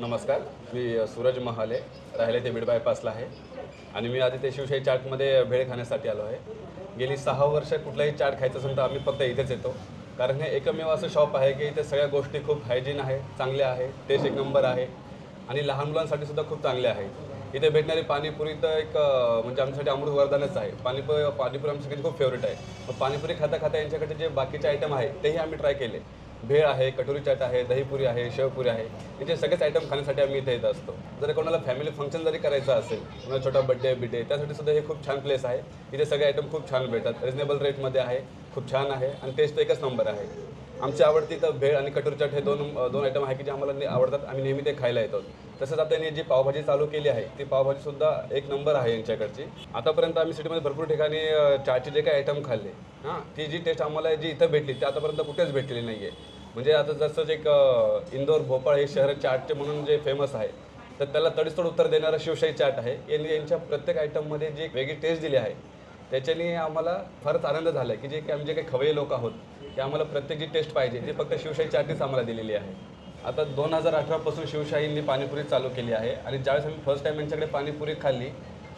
नमस्कार मी सूरज महाले राहिले ते बीड बायपासला आहे. आणि मी आधी ते शिवशाही चाटमध्ये भेळ खाण्यासाठी आलो आहे. गेली सहा वर्ष कुठलाही चाट खायचं असेल तर आम्ही फक्त इथेच येतो. कारण हे एकमेव असं शॉप आहे की इथे सगळ्या गोष्टी खूप हायजीन आहे चांगल्या आहे टेस्ट एक नंबर आहे. आणि लहान मुलांसाठी सुद्धा खूप चांगले आहे. इथे भेटणारी पाणीपुरी तर एक म्हणजे आमच्यासाठी अमृत वरदानच आहे. पाणीपुरी पाणीपुरी आमच्याकडे खूप फेवरेट आहे. मग पाणीपुरी खाता खाता यांच्याकडे जे बाकीचे आयटम आहे तेही आम्ही ट्राय केले. भेळ आहे कटोरी चाट आहे दहीपुरी आहे शेवपुरी आहे इथे सगळेच आयटम खाण्यासाठी आम्ही इथे येत असतो. जर कोणाला फॅमिली फंक्शन जरी करायचं असेल कोणाला छोटा बड्डे बिड्डे त्यासाठी सुद्धा हे खूप छान प्लेस आहे. इथे सगळे आयटम खूप छान भेटतात. रिजनेबल रेटमध्ये आहे खूप छान आहे आणि टेस्ट एकच नंबर आहे. आमची आवडती तर भेळ आणि कटोरी चाट हे दोन दोन आयटम आहे की जे आम्हाला आवडतात आम्ही नेहमी ते खायला येतो. तसंच आता यांनी जी पावभाजी चालू केली आहे ती पावभाजीसुद्धा एक नंबर आहे यांच्याकडची. आतापर्यंत आम्ही सिटीमध्ये भरपूर ठिकाणी चाटचे जे काही आयटम खाल्ले हां ती जी टेस्ट आम्हाला जी इथं भेटली ती आतापर्यंत कुठेच भेटलेली नाही आहे म्हणजे आता जसं एक इंदोर भोपाळ हे शहर चाटचे म्हणून जे फेमस आहे तर त्याला तडीस्तोड उत्तर देणारा शिवशाही चाट आहे. यांनी यांच्या प्रत्येक आयटममध्ये जी एक वेगळी टेस्ट दिली आहे त्याच्याने आम्हाला फारच आनंद झाला आहे की जे की आम्ही जे काही खवय्ये लोक आहोत ते आम्हाला प्रत्येक जी टेस्ट पाहिजे ती फक्त शिवशाही चाटच आम्हाला दिलेली आहे. आता दोन हजार अठरापासून शिवशाहींनी पाणीपुरी चालू केली आहे आणि ज्यावेळेस आम्ही फर्स्ट टाईम यांच्याकडे पाणीपुरी खाल्ली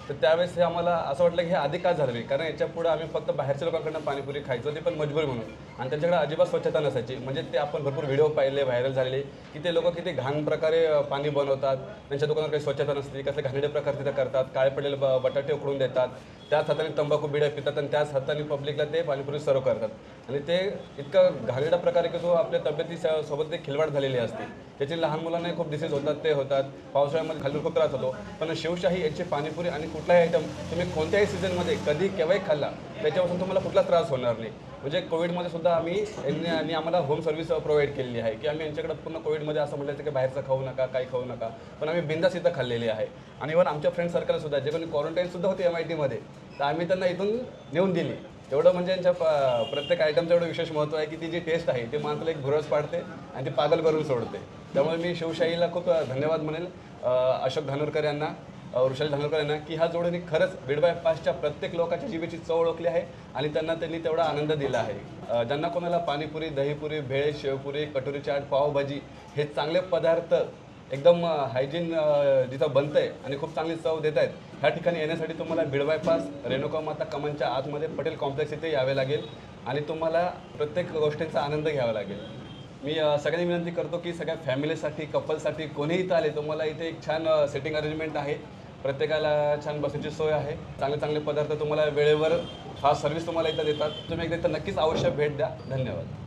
तर त्यावेळेस हे आम्हाला असं वाटलं की हे आधी का झालं नाही कारण याच्यापुढे आम्ही फक्त बाहेरच्या लोकांकडनं पाणीपुरी खायचो ते पण मजबूर म्हणून. आणि त्यांच्याकडे अजिबात स्वच्छता नसायची. म्हणजे ते आपण भरपूर व्हिडिओ पाहिले व्हायरल झालेले. की ते लोक किती घाण प्रकारे पाणी बनवतात. त्यांच्या दुकानात काही स्वच्छता नसते. कसले घाणेरडे प्रकार तिथं करतात. काळे पडलेले ब- बटाटे उकडून देतात. त्याच हाताने तंबाखू बिड्या पितात आणि त्याच हाताने पब्लिकला ते पाणीपुरी सर्व करतात. आणि ते इतकं घाणेरडा प्रकारे की तो आपल्या तब्येती सोबत ते खिलवाड झालेली असते. त्याची लहान मुलांनाही खूप डिसीज होतात ते होतात. पावसाळ्यामध्ये खाल्ल्यावर खूप त्रास होतो. पण शिवशाही याची पाणीपुरी आणि कुठलाही आयटम तुम्ही कोणत्याही सीझनमध्ये कधी केव्हाही खाल्ला त्याच्यापासून तुम्हाला कुठलाच त्रास होणार नाही. म्हणजे कोविडमध्ये सुद्धा आम्ही यांनी आणि आम्हाला होम सर्व्हिस प्रोव्हाइड केलेली आहे. की आम्ही यांच्याकडे पूर्ण कोविडमध्ये असं म्हटलं की बाहेरचं खाऊ नका काही खाऊ नका. पण आम्ही बिंदास इथं खाल्लेली आहे. आणि इव्हन आमच्या फ्रेंड सर्कल सुद्धा जे कोणी क्वारंटाईन सुद्धा होते एम आय टीमध्ये तर आम्ही त्यांना इथून नेऊन दिली. एवढं म्हणजे यांच्या प- प्रत्येक आयटमचं एवढं विशेष महत्त्व आहे की ती जी टेस्ट आहे ती माणसाला एक भुरस पाडते आणि ती पागल करून सोडते. त्यामुळे मी शिवशाहीला खूप धन्यवाद म्हणेल. अशोक धानोरकर यांना. वृषाली धानोरकर यांना की ह्या जोडीने खरंच बीडबाय पासच्या प्रत्येक लोकांच्या जीवेची चव ओळखली आहे आणि त्यांना त्यांनी तेवढा आनंद दिला आहे. ज्यांना कोणाला पाणीपुरी दहीपुरी भेळ शेवपुरी कटोरी चाट पावभाजी हे चांगले पदार्थ एकदम हायजीन जिथं बनतंय आणि खूप चांगली चव देत आहेत ह्या ठिकाणी येण्यासाठी तुम्हाला बीडबाय पास रेणुका माता कमांच्या आतमध्ये पटेल कॉम्प्लेक्स इथे यावे लागेल आणि तुम्हाला प्रत्येक गोष्टींचा आनंद घ्यावा लागेल. मी सगळ्यांनी विनंती करतो की सगळ्या फॅमिलीसाठी कपलसाठी कोणीही इथं आले तुम्हाला इथे एक छान सेटिंग अरेंजमेंट आहे. प्रत्येकाला छान बसण्याची सोय आहे. चांगले चांगले पदार्थ तुम्हाला वेळेवर फास्ट सर्व्हिस तुम्हाला इथं देतात. तुम्ही एकदा इथं नक्कीच अवश्य भेट द्या. धन्यवाद.